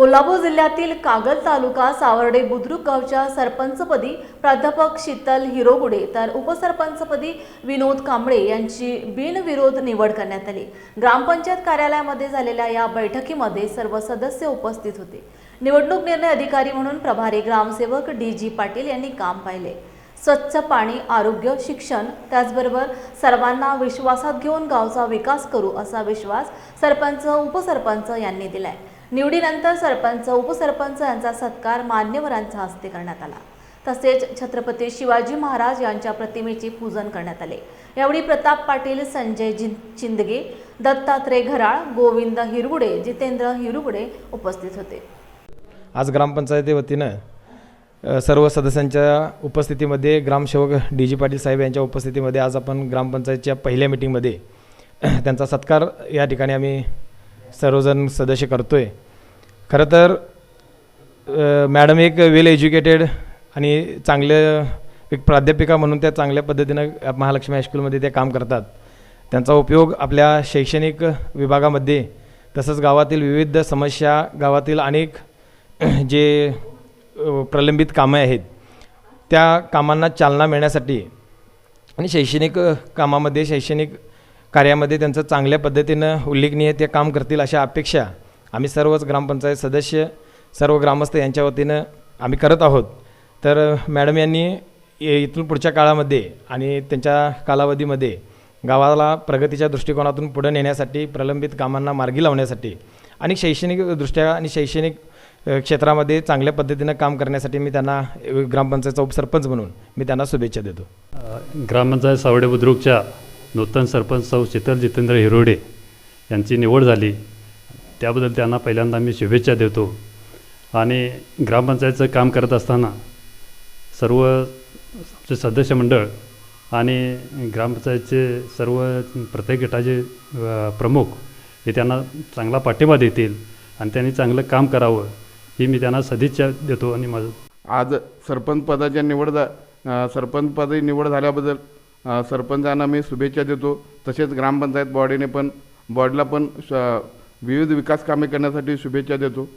कोल्हापूर जिल्ह्यातील कागल तालुका सावर्डे बुद्रुक गावच्या सरपंचपदी प्राध्यापक शीतल हिरोगुडे तर उपसरपंचपदी विनोद कांबळे यांची बिनविरोध निवड करण्यात आली. ग्रामपंचायत कार्यालयामध्ये झालेल्या या बैठकीमध्ये सर्व सदस्य उपस्थित होते. निवडणूक निर्णय अधिकारी म्हणून प्रभारी ग्रामसेवक डी जी पाटील यांनी काम पाहिले. स्वच्छ पाणी आरोग्य शिक्षण त्याचबरोबर सर्वांना विश्वासात घेऊन गावचा विकास करू असा विश्वास सरपंच उपसरपंच यांनी दिलाय. निवडीनंतर सरपंच उपसरपंच यांचा सत्कार मान्यवरांच्या हस्ते करण्यात आला. तसेच छत्रपती शिवाजी महाराज यांच्या प्रतिमेचे पूजन करण्यात आले. यावेळी प्रताप पाटील संजय चिंदगे दत्तात्रय घराळ गोविंद हिरगुडे जितेंद्र हिरगुडे उपस्थित होते. आज ग्रामपंचायती वतीनं सर्व सदस्यांच्या उपस्थितीमध्ये ग्रामसेवक डी जी पाटील साहेब यांच्या उपस्थितीमध्ये आज आपण ग्रामपंचायतच्या पहिल्या मिटिंगमध्ये त्यांचा सत्कार या ठिकाणी आम्ही सर्वजण सदस्य करतो आहे खरं तर मॅडम एक वेल एज्युकेटेड आणि चांगले एक प्राध्यापिका म्हणून त्या चांगल्या पद्धतीनं महालक्ष्मी हायस्कूलमध्ये ते काम करतात. त्यांचा उपयोग आपल्या शैक्षणिक विभागामध्ये तसंच गावातील विविध समस्या गावातील अनेक जे प्रलंबित कामं आहेत त्या कामांना चालना मिळण्यासाठी आणि शैक्षणिक कामामध्ये शैक्षणिक कार्यामध्ये त्यांचं चांगल्या पद्धतीनं उल्लेखनीय ते काम करतील अशा अपेक्षा आम्ही सर्वच ग्रामपंचायत सदस्य सर्व ग्रामस्थ यांच्या वतीनं आम्ही करत आहोत. तर मॅडम यांनी इथून पुढच्या काळामध्ये आणि त्यांच्या कालावधीमध्ये गावाला प्रगतीच्या दृष्टिकोनातून पुढे नेण्यासाठी प्रलंबित कामांना मार्गी लावण्यासाठी आणि शैक्षणिकदृष्ट्या आणि शैक्षणिक क्षेत्रामध्ये चांगल्या पद्धतीनं काम करण्यासाठी मी त्यांना ग्रामपंचायतचा उपसरपंच म्हणून मी त्यांना शुभेच्छा देतो. ग्रामपंचायत सावडे बुद्रुकच्या नूतन सरपंच सौ शीतल जितेंद्र हिरोडे यांची निवड झाली. त्याबद्दल त्यांना पहिल्यांदा मी शुभेच्छा देतो. आणि ग्रामपंचायतचं काम करत असताना सर्व आमचे सदस्य मंडळ आणि ग्रामपंचायतचे सर्व प्रत्येक गटाचे प्रमुख हे त्यांना चांगला पाठिंबा देतील आणि त्यांनी चांगलं काम करावं ही मी त्यांना सदिच्छा देतो आणि माझं आज सरपंच पदाच्या निवड झा अ, सरपंच निवड झाल्याबद्दल सरपंचांना मी शुभेच्छा देतो. तसेच ग्रामपंचायत बॉडीने पण बॉडीला पण श- विविध विकास कामे करण्यासाठी शुभेच्छा देतो.